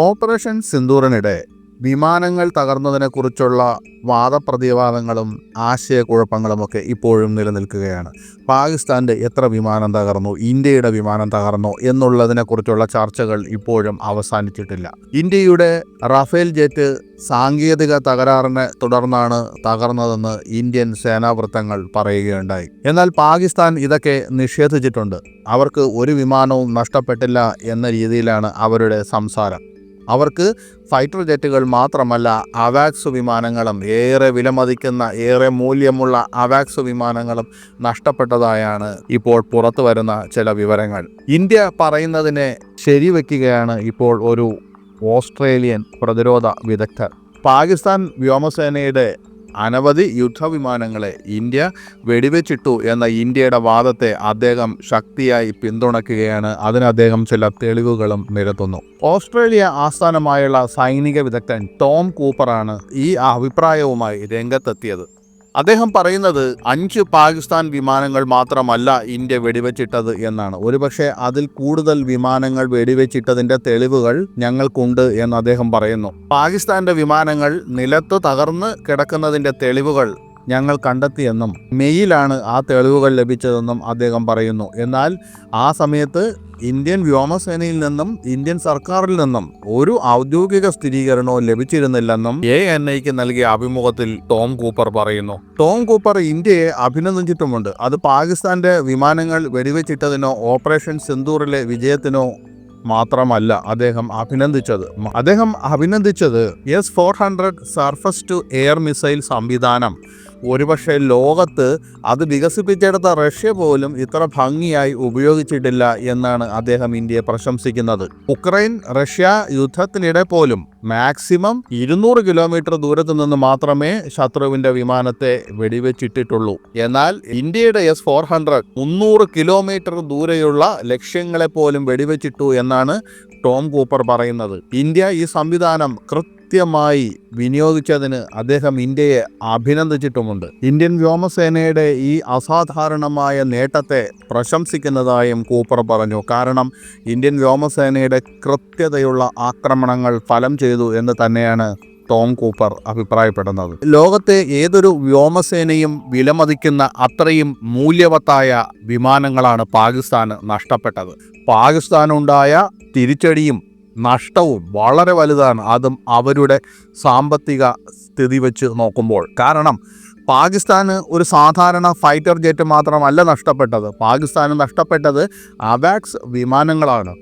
Operation സിന്ദൂറിനിടെ വിമാനങ്ങൾ തകർന്നതിനെക്കുറിച്ചുള്ള വാദപ്രതിവാദങ്ങളും ആശയക്കുഴപ്പങ്ങളുമൊക്കെ ഇപ്പോഴും നിലനിൽക്കുകയാണ്. പാകിസ്ഥാന്റെ എത്ര വിമാനം തകർന്നു ഇന്ത്യയുടെ വിമാനം തകർന്നു എന്നുള്ളതിനെക്കുറിച്ചുള്ള ചർച്ചകൾ ഇപ്പോഴും അവസാനിച്ചിട്ടില്ല. ഇന്ത്യയുടെ റഫേൽ ജെറ്റ് സാങ്കേതിക തകരാറിനെ തുടർന്നാണ് തകർന്നതെന്ന് ഇന്ത്യൻ സേനാവൃത്തങ്ങൾ പറയുകയുണ്ടായി. എന്നാൽ പാകിസ്ഥാൻ ഇതൊക്കെ നിഷേധിച്ചിട്ടുണ്ട്. അവർക്ക് ഒരു വിമാനവും നഷ്ടപ്പെട്ടില്ല എന്ന രീതിയിലാണ് അവരുടെ സംസാരം. അവർക്ക് ഫൈറ്റർ ജെറ്റുകൾ മാത്രമല്ല അവാക്സ് വിമാനങ്ങളും ഏറെ വിലമതിക്കുന്ന ഏറെ മൂല്യമുള്ള അവാക്സ് വിമാനങ്ങളും നഷ്ടപ്പെട്ടതായാണ് ഇപ്പോൾ പുറത്തു വരുന്ന ചില വിവരങ്ങൾ. ഇന്ത്യ പറയുന്നതിനെ ശരിവെക്കുകയാണ് ഇപ്പോൾ ഒരു ഓസ്ട്രേലിയൻ പ്രതിരോധ വിദഗ്ധർ. പാകിസ്ഥാൻ വ്യോമസേനയുടെ അനവധി യുദ്ധവിമാനങ്ങളെ ഇന്ത്യ വെടിവെച്ചിട്ടു എന്ന ഇന്ത്യയുടെ വാദത്തെ അദ്ദേഹം ശക്തിയായി പിന്തുണയ്ക്കുകയാണ് അതിന് അദ്ദേഹം ചില തെളിവുകളും നിരത്തുന്നു. ഓസ്ട്രേലിയ ആസ്ഥാനമായുള്ള സൈനിക വിദഗ്ധൻ ടോം കൂപ്പറാണ് ഈ അഭിപ്രായവുമായി രംഗത്തെത്തിയത്. അദ്ദേഹം പറയുന്നത് അഞ്ച് പാകിസ്ഥാൻ വിമാനങ്ങൾ മാത്രമല്ല ഇന്ത്യ വെടിവെച്ചിട്ടത് എന്നാണ്. ഒരുപക്ഷെ അതിൽ കൂടുതൽ വിമാനങ്ങൾ വെടിവെച്ചിട്ടതിന്റെ തെളിവുകൾ ഞങ്ങൾക്കുണ്ട് എന്ന് അദ്ദേഹം പറയുന്നു. പാകിസ്ഥാന്റെ വിമാനങ്ങൾ നിലത്ത് തകർന്ന് കിടക്കുന്നതിന്റെ തെളിവുകൾ ഞങ്ങൾ കണ്ടെത്തിയെന്നും മെയ്യിലാണ് ആ തെളിവുകൾ ലഭിച്ചതെന്നും അദ്ദേഹം പറയുന്നു. എന്നാൽ ആ സമയത്ത് ഇന്ത്യൻ വ്യോമസേനയിൽ നിന്നും ഇന്ത്യൻ സർക്കാരിൽ നിന്നും ഒരു ഔദ്യോഗിക സ്ഥിരീകരണവും ലഭിച്ചിരുന്നില്ലെന്നും എ എൻ ഐക്ക് നൽകിയ അഭിമുഖത്തിൽ ടോം കൂപ്പർ പറയുന്നു. ടോം കൂപ്പർ ഇന്ത്യയെ അഭിനന്ദിച്ചിട്ടുമുണ്ട്. അത് പാകിസ്ഥാന്റെ വിമാനങ്ങൾ വെടിവെച്ചിട്ടതിനോ ഓപ്പറേഷൻ സിന്ദൂറിലെ വിജയത്തിനോ മാത്രമല്ല അദ്ദേഹം അഭിനന്ദിച്ചത്. അദ്ദേഹം അഭിനന്ദിച്ചത് S four hundred surface to air missile സംവിധാനം ഒരുപക്ഷെ ലോകത്ത് അത് വികസിപ്പിച്ചെടുത്ത റഷ്യ പോലും ഇത്ര ഭംഗിയായി ഉപയോഗിച്ചിട്ടില്ല എന്നാണ് അദ്ദേഹം ഇന്ത്യയെ പ്രശംസിക്കുന്നത്. ഉക്രൈൻ റഷ്യ യുദ്ധത്തിനിടെ പോലും മാക്സിമം ഇരുന്നൂറ് കിലോമീറ്റർ ദൂരത്തു നിന്ന് മാത്രമേ ശത്രുവിന്റെ വിമാനത്തെ വെടിവെച്ചിട്ടിട്ടുള്ളൂ. എന്നാൽ ഇന്ത്യയുടെ എസ് ഫോർ ഹൺഡ്രഡ് മുന്നൂറ് കിലോമീറ്റർ ദൂരെയുള്ള ലക്ഷ്യങ്ങളെ പോലും വെടിവെച്ചിട്ടു എന്നാണ് ടോം കൂപ്പർ പറയുന്നത്. ഇന്ത്യ ഈ സംവിധാനം കൃത്യമായി വിനിയോഗിച്ചതിന് അദ്ദേഹം ഇന്ത്യയെ അഭിനന്ദിച്ചിട്ടുമുണ്ട്. ഇന്ത്യൻ വ്യോമസേനയുടെ ഈ അസാധാരണമായ നേട്ടത്തെ പ്രശംസിക്കുന്നതായും കൂപ്പർ പറഞ്ഞു. കാരണം ഇന്ത്യൻ വ്യോമസേനയുടെ കൃത്യതയുള്ള ആക്രമണങ്ങൾ ഫലം ചെയ്തു എന്ന് തന്നെയാണ് ടോം കൂപ്പർ അഭിപ്രായപ്പെടുന്നത്. ലോകത്തെ ഏതൊരു വ്യോമസേനയും വിലമതിക്കുന്ന അത്രയും മൂല്യവത്തായ വിമാനങ്ങളാണ് പാകിസ്ഥാന് നഷ്ടപ്പെട്ടത്. പാകിസ്ഥാനുണ്ടായ തിരിച്ചടിയും നഷ്ടവും വളരെ വലുതാണ്. അതും അവരുടെ സാമ്പത്തിക സ്ഥിതി വെച്ച് നോക്കുമ്പോൾ. കാരണം പാകിസ്ഥാന് ഒരു സാധാരണ ഫൈറ്റർ ജെറ്റ് മാത്രമല്ല നഷ്ടപ്പെട്ടത്. പാകിസ്ഥാന് നഷ്ടപ്പെട്ടത് അവാക്സ് വിമാനങ്ങളാണ്.